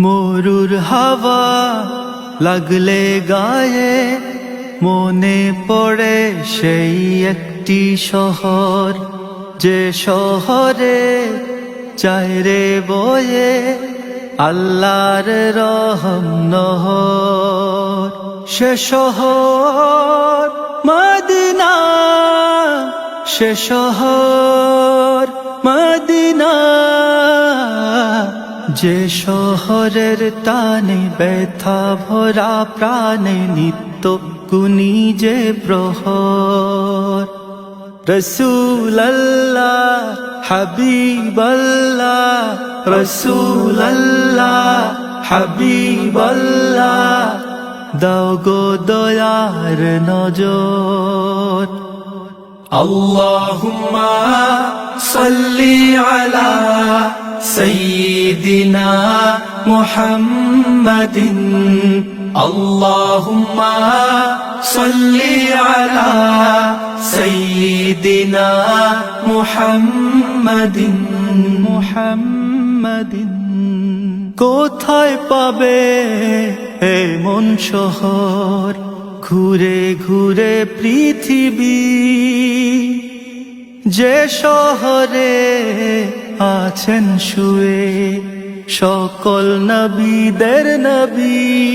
মরুর হাওয়া লাগলে গায়ে, মনে পড়ে সেই একটি শহর। যে শহরে চাইরে বয়ে আল্লাহর রহম নহর। সে শহর মদিনা, সে শহর মদিনা। যে শহরের তানে ব্যথা ভরা প্রাণে নিত্য কুনি যে প্রহর। রসুল আল্লাহ হাবিব হাবিবল্লা রসুল আল্লাহ হাবিব আল্লাহ দাও গো দয়ার নজর। আল্লাহুম্মা সাল্লি আলা سيدنا محمد اللهم صل على سيدنا محمد محمد কোথায় পাবে এমন শহর ঘুরে ঘুরে পৃথিবী যে শহরে আছেন শুয়ে সকল নবীদের নবী।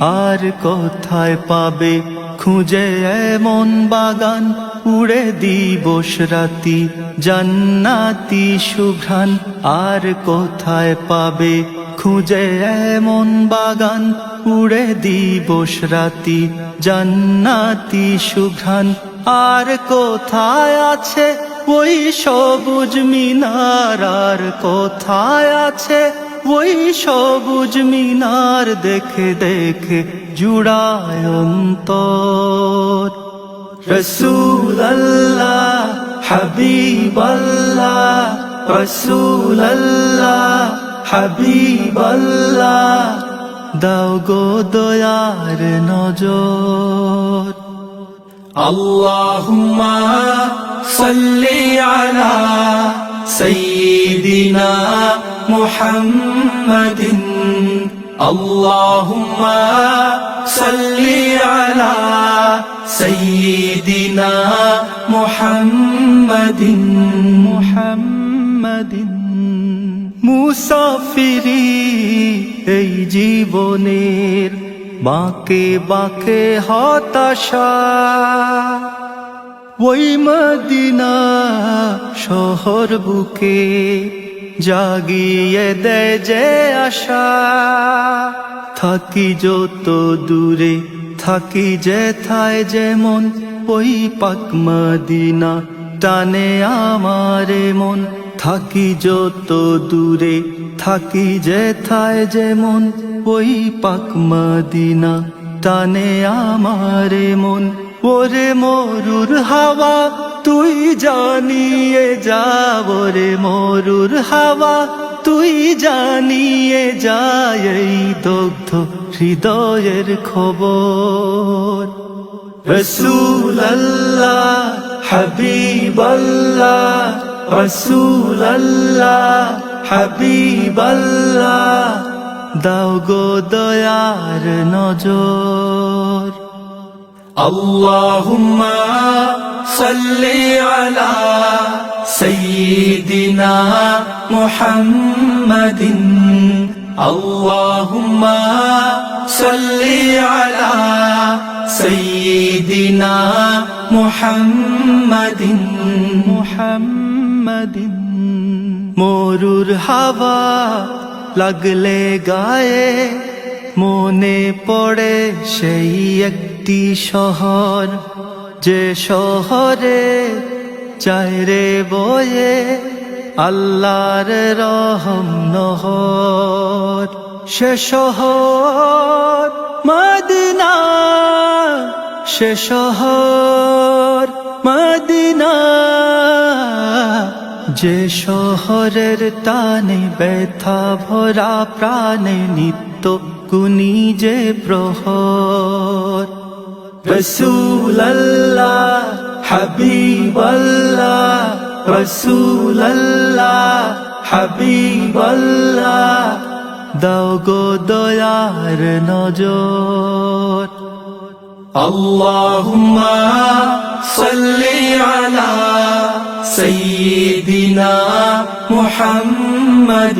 আর কোথায় পাবে খুঁজে এমন বাগান? উড়ে দিবস রাতি জান্নাতি সুঘ্রাণ। আর কোথায় পাবে খুঁজে এমন বাগান? উড়ে দিবস রাতি জান্নাতি সুঘ্রাণ। আর কোথায় আছে ওই সবুজ মিনার কোথায় আছে? ওই সবুজ মিনার দেখে দেখে জুড়ায় অন্তর। রসুল আল্লাহ হাবিব আল্লাহ রসুল আল্লাহ হাবিব দাও গো দয়ার নজর। আল্লাহুম্মা صل على سيدنا محمد اللهم صل على سيدنا محمد محمد মুসাফিরি এই জীবনের বাঁকে বাঁকে হতাশা ওই মদিনা শহর বুকে জাগিয়ে দেয় যে আশা। থাকি যত দূরে, থাকি যে থায় যেমন, ওই পাক মদিনা টানে আমারে মন। থাকি যত দূরে, থাকি যে থায় যেমন, ওই পাক মদিনা টানে আমারে মন। ওরে মরুর হাওয়া, তুই জানিয়ে যা, ওরে মরুর হাওয়া, তুই জানিয়ে যায় এই দগ্ধ হৃদয়ের খবর। রসুল্লাহ হাবিবাল্লাহ রসুল্লাহ হাবিবাল্লাহ, দাও গো দয়ার নজর। اللهم صل على سيدنا محمد اللهم صل على سيدنا محمد محمد মরুর হাওয়া লাগলে গায়ে মনে পড়ে সেই একটি শহর। যে শহরে চাইরে বয়ে আল্লাহর রহম নহর। সে শহর মদিনা, সে শহর মদিনা। যে শহরের টানে ব্যথা ভরা প্রাণে নিত্য কুনি যে প্রহর রসুল্লাহ হাবিবাল্লাহ রসুল্লাহ হাবিবাল্লাহ দাও গো দয়ার নজর اللهم صل على سيدنا محمد